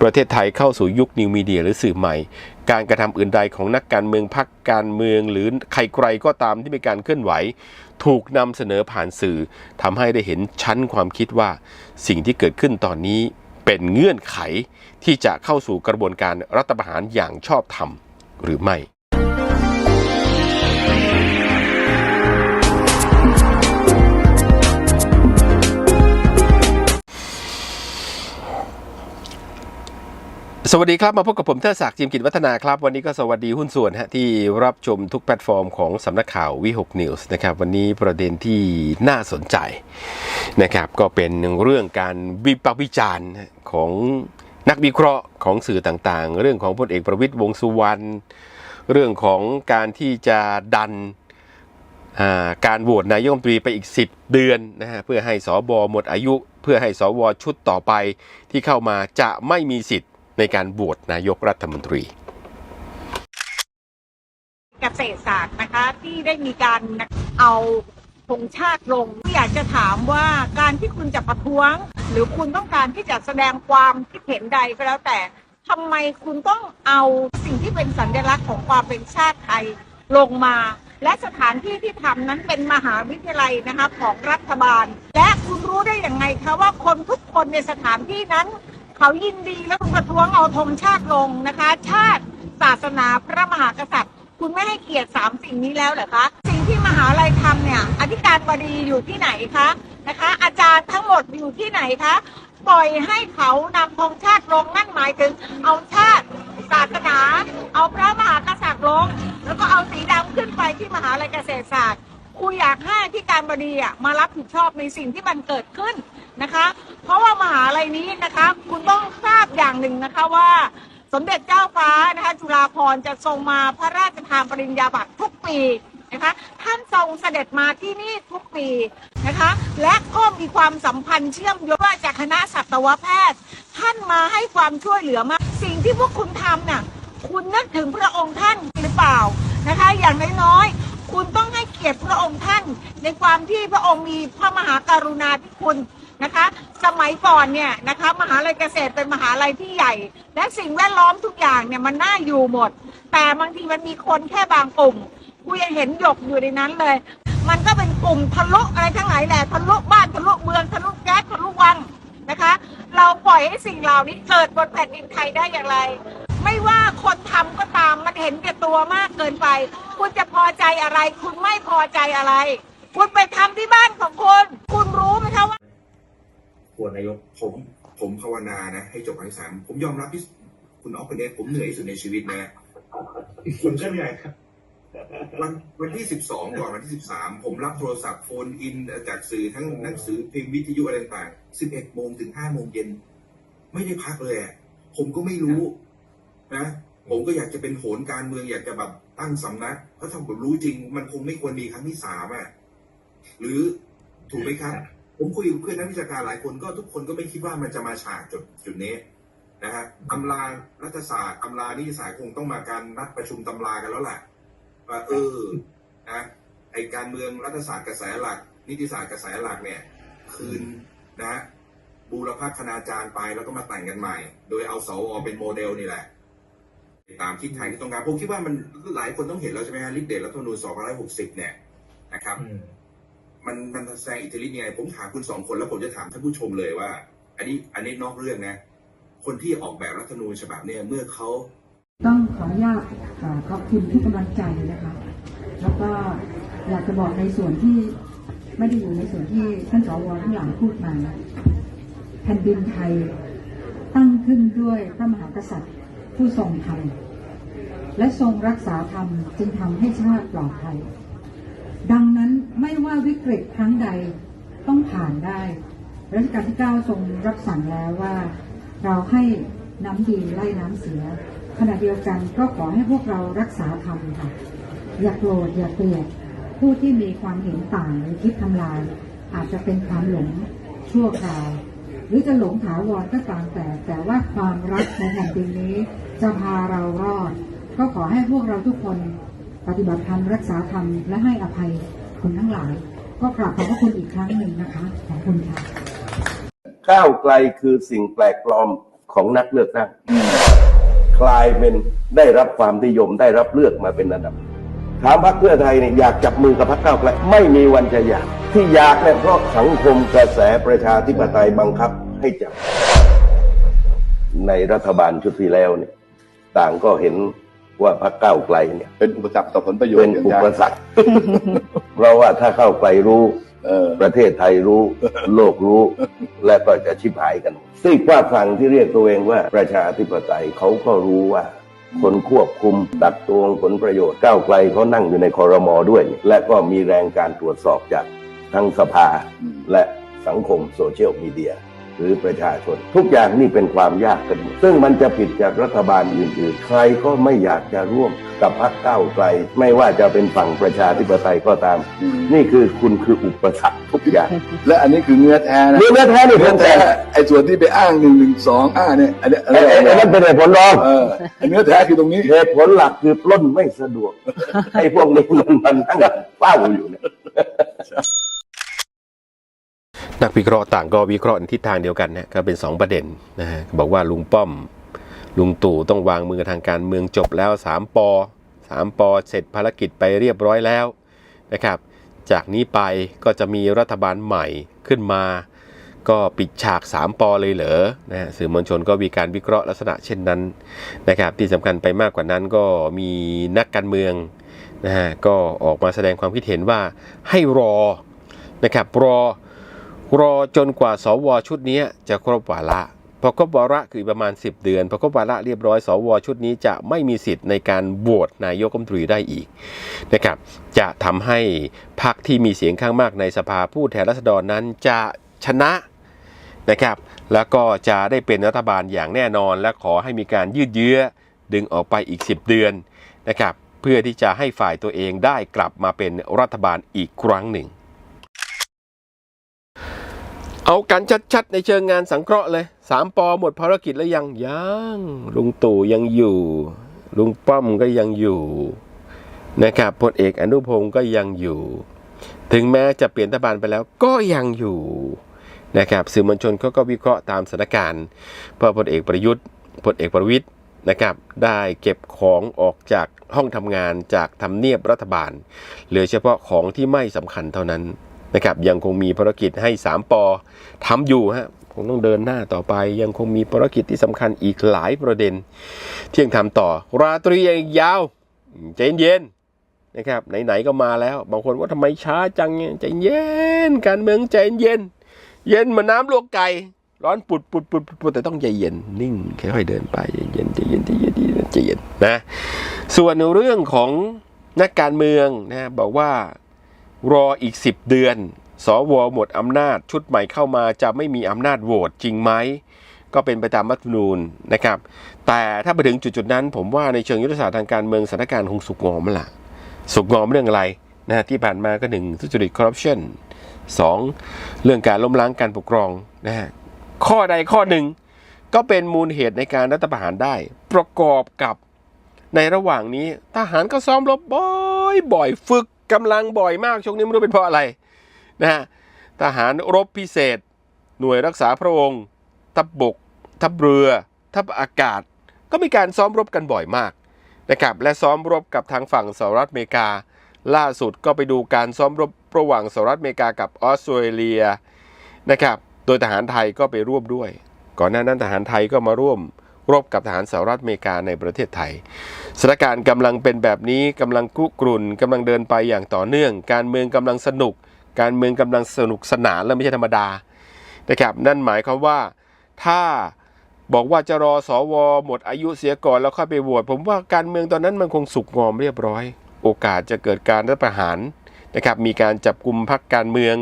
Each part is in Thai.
ประเทศไทยเข้าสู่ยุคนิวมีเดียหรือสื่อใหม่ การกระทำอื่นใดของนักการเมืองพักการเมือง หรือใครใครก็ตามที่มีการเคลื่อนไหว ถูกนำเสนอผ่านสื่อทำให้ได้เห็นชั้นความคิดว่า สิ่งที่เกิดขึ้นตอนนี้เป็นเงื่อนไขที่จะเข้าสู่กระบวนการรัฐประหารอย่างชอบธรรมหรือไม่ สวัสดีครับ มาพบกับผมเทอศักดิ์จิมกิจวัฒนาครับ วันนี้ก็สวัสดีหุ้นส่วนฮะที่รับชมทุกแพลตฟอร์มของสำนักข่าววิหกนิวส์นะครับวันนี้ประเด็นที่น่าสนใจนะครับก็เป็นเรื่องการวิพากษ์วิจารณ์ของนักวิเคราะห์ของสื่อต่างๆ เรื่องของพลเอกประวิตยวงสุวรรณเรื่องของการที่จะดันาการโหวตนายกรัฐมนตรีไปอีก 10 เดือนนะฮะเพื่อให้สอบหมดอายุ เพื่อให้สวชุดต่อไปที่เข้ามาจะไม่มีสิทธิ์ ในการโหวตนายกรัฐมนตรีเกษตรศาสตร์นะคะที่ได้มีการเอาธงชาติลงอยากจะถามว่าการที่คุณจะประท้วง หรือคุณต้องการที่จะแสดงความคิดเห็นใดก็แล้วแต่ทำไมคุณต้องเอาสิ่งที่เป็นสัญลักษณ์ของความเป็นชาติไทยลงมา และสถานที่ที่ทำนั้นเป็นมหาวิทยาลัยนะคะของรัฐบาล และคุณรู้ได้อย่างไงคะว่าคนทุกคนในสถานที่นั้น เขายินดีและคุณประท้วงเอาธงชาติลงนะคะ ชาติศาสนาพระมหากษัตริย์ คุณไม่ให้เกียรติสามสิ่งนี้แล้วเหรอคะสิ่งที่มหาลัยทำเนี่ยอธิการบดีอยู่ที่ไหนคะนะคะ อาจารย์ทั้งหมดอยู่ที่ไหนคะปล่อยให้เขานำธงชาติลงนั่นหมายถึงเอาชาติศาสนา เอาพระมหากษัตริย์ลง แล้วก็เอาสีดำขึ้นไปที่มหาลัยเกษตรศาสตร์ ครูอยากให้ที่การบดีอะมารับผิดชอบในสิ่งที่มันเกิดขึ้นนะคะ เพราะว่ามหาลัยนี้นะคะ คุณต้องทราบอย่างหนึ่งนะคะว่า สมเด็จเจ้าฟ้านะคะจุฬาภรณ์จะทรงมาพระราชทานปริญญาบัตรทุกปีนะคะท่านทรงเสด็จมาที่นี่ทุกปีนะคะ และก็มีความสัมพันธ์เชื่อมโยงว่าจากคณะสัตวแพทย์ ท่านมาให้ความช่วยเหลือมากสิ่งที่พวกคุณทำน่ะคุณนึกถึงพระองค์ท่านหรือเปล่านะคะ อย่างน้อยๆ คุณต้องให้เกียรติพระองค์ท่าน ในความที่พระองค์มีพระมหากรุณาธิคุณนะคะ สมัยก่อนเนี่ยนะคะมหาลัยเกษตรเป็นมหาลัยที่ใหญ่ และสิ่งแวดล้อมทุกอย่างเนี่ยมันน่าอยู่หมด แต่บางทีมันมีคนแค่บางกลุ่มกูยังเห็นหยกอยู่ในนั้นเลย มันก็เป็นกลุ่มทะลุอะไรทั้งหลายแหละทะลุบ้านทะลุเมืองทะลุแก๊สทะลุวังนะคะ เราปล่อยให้สิ่งเหล่านี้เกิดบนแผ่นดินไทยได้อย่างไร ไม่ว่าคนทำก็ตา ห็นแก่ตัวมากเกินไป คุณจะพอใจอะไร คุณไม่พอใจอะไร คุณไปทำที่บ้านของคุณคุณรู้ไหมคะว่าควรนายกผมผมภาวนานะ ให้จบการศึกษาผมยอมรับที่คุณออฟเป็นเนผมเหนื่อยที่สุดในชีวิตนะผมก็เหนื่อยครับวันวันที่สิบสองก่อนวันที่สิบสามผมรับโทรศัพท์โฟนอินจากสื่อทั้งหนังสือพิมพ์วิทยุอะไรต่างสิบเอ็ดโมงถึงห้าโมงเย็น ไม่ได้พักเลยอะผมก็ไม่รู้นะ ผมก็อยากจะเป็นโหนการเมืองอยากจะแบบตั้งสำนักเพราะถ้าผมรู้จริง มันคงไม่ควรมีครั้งที่สามอะหรือถูกไหมครับ ผมคุยกับเพื่อนนักวิชาการหลายคนก็ทุกคนก็ไม่คิดว่ามันจะมาฉากจุดจุดนี้นะฮะตำรารัฐศาสตร์ตำรานิติศาสตร์คงต้องมาการนัดประชุมตำรากันแล้วแหละว่าเออนะไอการเมืองรัฐศาสตร์กระแสหลัก นิติศาสตร์กระแสหลักเนี่ย คืนนะฮะบูรพคณาจารย์ไปแล้วก็มาแต่งกันใหม่ โดยเอาสวเป็นโมเดลนี่แหละ ตามทิศทางที่ต้องการผมคิดว่ามันหลายคนต้องเห็นแล้วใช่ไหมฮะลิดเดตรัฐธรรมนูญ260 เนี่ยนะครับ มันมันแสดงอิทธิฤทธิ์ยังไงผมถามคุณสองคนแล้วผมจะถามท่านผู้ชมเลยว่า อันนี้อันนี้นอกเรื่องนะ คนที่ออกแบบรัฐธรรมนูญฉบับเนี่ยเมื่อเขาต้องขออนุญาตเอ่อขอบคุณทุกกำลังใจนะคะ แล้วก็อยากจะบอกในส่วนที่ไม่ได้อยู่ในส่วนที่ท่านสวทั้งหลังพูดมาแผ่นดินไทยตั้งขึ้นด้วยพระมหากษัตริย์ ผู้ทรงธรรม และทรงรักษาธรรมจึงทำให้ชาติปลอดภัย ดังนั้นไม่ว่าวิกฤตครั้งใดต้องผ่านได้ รัชกาลที่ 9 ทรงรับสั่งแล้วว่า เราให้น้ำดีไล่น้ำเสีย ขณะเดียวกันก็ขอให้พวกเรารักษาธรรมค่ะอย่าโกรธอย่าเกลียดผู้ที่มีความเห็นต่างหรือคิดทำลาย อาจจะเป็นความหลงชั่วคราว หรือจะหลงถาวรก็ตามแต่ แต่ว่าความรักในแผ่นดินนี้ จะพาเรารอด ก็ขอให้พวกเราทุกคนปฏิบัติธรรมรักษาธรรมและให้อภัยคนทั้งหลาย ก็กราบขอบพระคุณอีกครั้งหนึ่งนะคะ ขอบคุณค่ะก้าวไกลคือสิ่งแปลกปลอมของนักเลือกตั้งกลายเป็นได้รับความนิยมได้รับเลือกมาเป็นอันดับถามพรรคเพื่อไทยเนี่ยอยากจับมือกับพรรคก้าวไกลไม่มีวันจะอยาก ที่อยากเนี่ยเพราะสังคมกระแสประชาธิปไตยบังคับให้จับ ในรัฐบาลชุดที่แล้วเนี่ย ต่างก็เห็นว่าพรรคก้าวไกลเนี่ยเป็นอุปสรรคต่อผลประโยชเป็น์นอย่างอุยากปสรรคเพราะว่าถ้าเข้าไกลรู้เออประเทศไทยรู้โลกรู้ และก็จะชิบหายกันซีกว่าฝั่งที่เรียกตัวเองว่าประชาธิปไตยเขาก็รู้ว่า คนควบคุมตักตวงผลประโยชน์ก้าวไกลเขานั่งอยู่ในคอรมอด้วย และก็มีแรงการตรวจสอบจากทั้งสภาอืมและสังคมโซเชียลมีเดีย หรือประชาชน ทุกอย่างนี่เป็นความยากกันหมดซึ่งมันจะผิดจากรัฐบาลอื่นๆ ใครก็ไม่อยากจะร่วมกับพรรคก้าวไกล ไม่ว่าจะเป็นฝั่งประชาธิปไตยก็ตามอืมนี่คือคุณคืออุปสรรคทุกอย่าง และอันนี้คือเนื้อแท้นะนี่เนื้อแท้นี่เนื้เพิ่องแต่แท้ไอ้ส่วนที่ไปอ้างหนึ่งหนึ่งสองอ้างเนี่ยอันเนี้ยอันไอ้นี้ไอ้ไอ้นั่นเป็นเหตุผลรองเออไอ้เนื้อแท้คือตรงนี้เหตุผลหลักคือปล้นไม่สะดวกไอ้พวกนี้มันมันนั่งเฝ้าอยู่เนี่ย นักวิเคราะห์ต่างก็วิเคราะห์ในทิศทางเดียวกันนะก็เป็น 2 ประเด็นนะฮะบอกว่าลุงป้อม ลุงตู่ต้องวางมือทางการเมืองจบแล้ว 3ปอ3ปอเสร็จภารกิจไปเรียบร้อยแล้วนะครับจากนี้ไปก็จะมีรัฐบาลใหม่ขึ้นมา ก็ปิดฉาก 3ปอเลยเหรอนะสื่อมวลชนก็มีการวิเคราะห์ลักษณะเช่นนั้นนะครับที่สำคัญไปมากกว่านั้นก็มีนักการเมืองนะฮะก็ออกมาแสดงความคิดเห็นว่าให้รอนะครับรอ รอจนกว่าสวชุดนี้จะครบวาระพอครบวาระคือประมาณ 10 เดือนพอครบวาระเรียบร้อยสวชุดนี้จะไม่มีสิทธิ์ในการโหวตนายกรัฐมนตรีได้อีกนะครับจะทำให้พรรคที่มีเสียงข้างมากในสภาผู้แทนราษฎรนั้นจะชนะนะครับแล้วก็จะได้เป็นรัฐบาลอย่างแน่นอน และขอให้มีการยืดเยื้อดึงออกไปอีก 10 เดือนนะครับเพื่อที่จะให้ฝ่ายตัวเองได้กลับมาเป็นรัฐบาลอีกครั้งหนึ่ง เอากันชัดๆ ในเชิงงานสังเคราะห์เลยสามปอหมดภารกิจแล้วยังยังลุงตู่ยังอยู่ ลุงป้อมก็ยังอยู่นะครับพลเอกอนุพงศ์ก็ยังอยู่ ถึงแม้จะเปลี่ยนรัฐบาลไปแล้วก็ยังอยู่นะครับสื่อมวลชนเขาก็วิเคราะห์ตามสถานการณ์เพราะพลเอกประยุทธ์พลเอกประวิตย์นะครับได้เก็บของออกจากห้องทำงานจากทำเนียบรัฐบาล เหลือเฉพาะของที่ไม่สำคัญเท่านั้น นะครับยังคงมีภารกิจให้ 3ปอทำอยู่ฮะคงต้องเดินหน้าต่อไป ยังคงมีภารกิจที่สำคัญอีกหลายประเด็นที่ยังทำต่อ ราตรียังยาวใจเย็นนะครับไหนๆก็มาแล้ว บางคนว่าทำไมช้าจังเนี่ยใจเย็นการเมืองใจเย็น เย็นเหมือนน้ำลวกไก่ร้อนปุดปุดปุดปุดแต่ต้องใจเย็นนิ่งค่อยๆเดินไปใจเย็นใจเย็นใจเย็นใจเย็นใจเย็นนะส่วนเรื่องของนักการเมืองนะบอกว่า รออีก 10 เดือน สวหมดอำนาจชุดใหม่เข้ามาจะไม่มีอำนาจโหวตจริงไหม ก็เป็นไปตามรัฐธรรมนูญนะครับ แต่ถ้าไปถึงจุดๆนั้น ผมว่าในเชิงยุทธศาสตร์ทางการเมืองสถานการณ์คงสุกงอมละสุกงอมเรื่องอะไรนะฮะที่ผ่านมาก็หนึ่งทุจริตคอร์รัปชันสองเรื่องการล้มล้างการปกครองนะฮะข้อใดข้อหนึ่งก็เป็นมูลเหตุในการรัฐประหารได้ ประกอบกับในระหว่างนี้ทหารก็ซ้อมรบบ่อยบ่อยฝึก กำลังบ่อยมากช่วงนี้ไม่รู้เป็นเพราะอะไรนะฮะทหารรบพิเศษ หน่วยรักษาพระองค์ ทัพบก ทัพเรือ ทัพอากาศ ก็มีการซ้อมรบกันบ่อยมากนะครับและซ้อมรบกับทางฝั่งสหรัฐอเมริกา ล่าสุดก็ไปดูการซ้อมรบระหว่างสหรัฐอเมริกากับออสเตรเลียนะครับโดยทหารไทยก็ไปร่วมด้วย ก่อนหน้านั้นทหารไทยก็มาร่วม รบกับทหารสหรัฐอเมริกาในประเทศไทยสถานการณ์กำลังเป็นแบบนี้กำลังกุกรุ่นกำลังเดินไปอย่างต่อเนื่อง การเมืองกำลังสนุก การเมืองกำลังสนุกสนานและไม่ใช่ธรรมดานะครับนั่นหมายความว่าถ้าบอกว่าจะรอสวหมดอายุเสียก่อนแล้วค่อยไปโหวตผมว่าการเมืองตอนนั้นมันคงสุกงอมเรียบร้อย โอกาสจะเกิดการรัฐประหารนะครับมีการจับกลุ่มพักการเมือง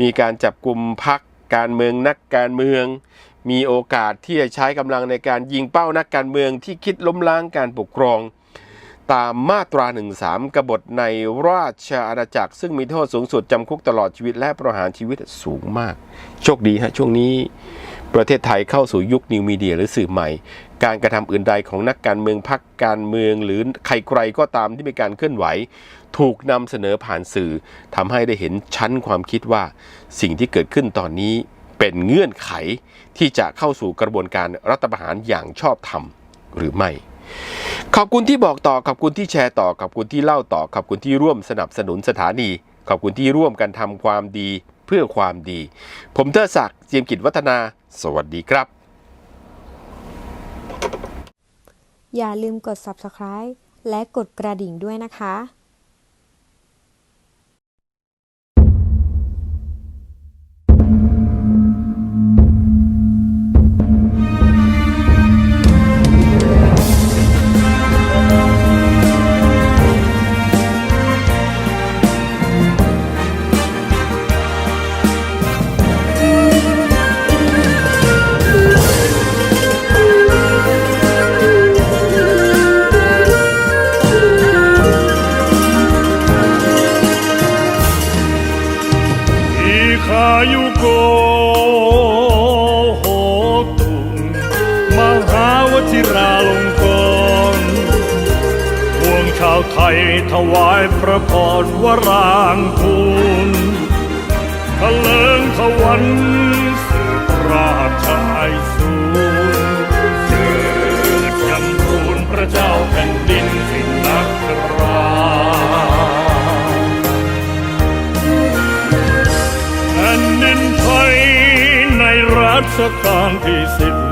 มีการจับกลุ่มพักการเมืองนักการเมือง มีโอกาสที่จะใช้กำลังในการยิงเป้านักการเมืองที่คิดล้มล้างการปกครอง ตามมาตรา13กบฏในราชอาณาจักร ซึ่งมีโทษสูงสุดจำคุกตลอดชีวิตและประหารชีวิตสูงมาก โชคดีฮะช่วงนี้ประเทศไทยเข้าสู่ยุคนิวมีเดียหรือสื่อใหม่ การกระทำอื่นใดของนักการเมืองพักการเมือง หรือใครใครก็ตามที่มีการเคลื่อนไหว ถูกนำเสนอผ่านสื่อทำให้ได้เห็นชั้นความคิดว่าสิ่งที่เกิดขึ้นตอนนี้ เป็นเงื่อนไขที่จะเข้าสู่กระบวนการรัฐประหารอย่างชอบธรรมหรือไม่ ขอบคุณที่บอกต่อ ขอบคุณที่แชร์ต่อ ขอบคุณที่เล่าต่อ ขอบคุณที่ร่วมสนับสนุนสถานี ขอบคุณที่ร่วมกันทำความดีเพื่อความดี ผมเทอศักดิ์เจียมกิจวัฒนา สวัสดีครับ อย่าลืมกด subscribe และกดกระดิ่งด้วยนะคะ ถวายพระพรวรางคูณทะเลิงทวันสืบราชไอสูรเจิดจำรูนพระเจ้าแผ่นดินสิงนักราแผ่นดินไทยในรัชกาลที่สิบ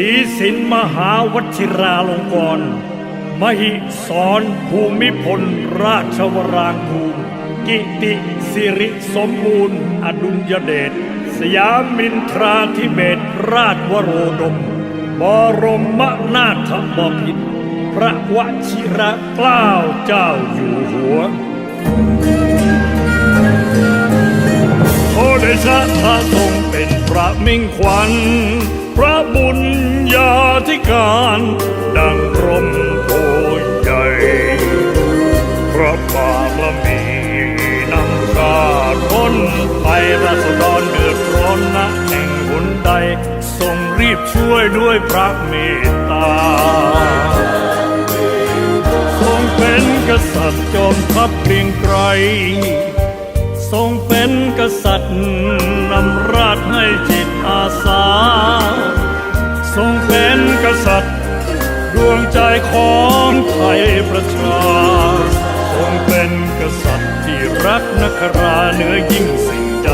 ศีสินมหาวชิราลงกรณมหิสรภูมิพล ราชวรางคูลกิติสิริสมบูรณ์ อดุลยเดช สยามินทราธิเบศรราชวโรดม บรมนาถบพิตรพระวชิระเกล้าเจ้าอยู่หัวโอเดชะพระทรงเป็นพระมิ่งขวัญ พระบุญญาธิการดังร่มโพใหญ่ พระบารมีนำชาล้นไปราษฎรเดือดร้อนนะแห่งหนใดทรงรีบช่วยด้วยพระเมตตาทรงเป็นกษัตริย์จอมทัพเกรียงไกรทรงเป็นกษัตริย์นำราชให้จิตอาส วงใจของไทยประชาทรงเป็นกษัตริย์ที่รักนักราเหนือยิ่งสิ่งใด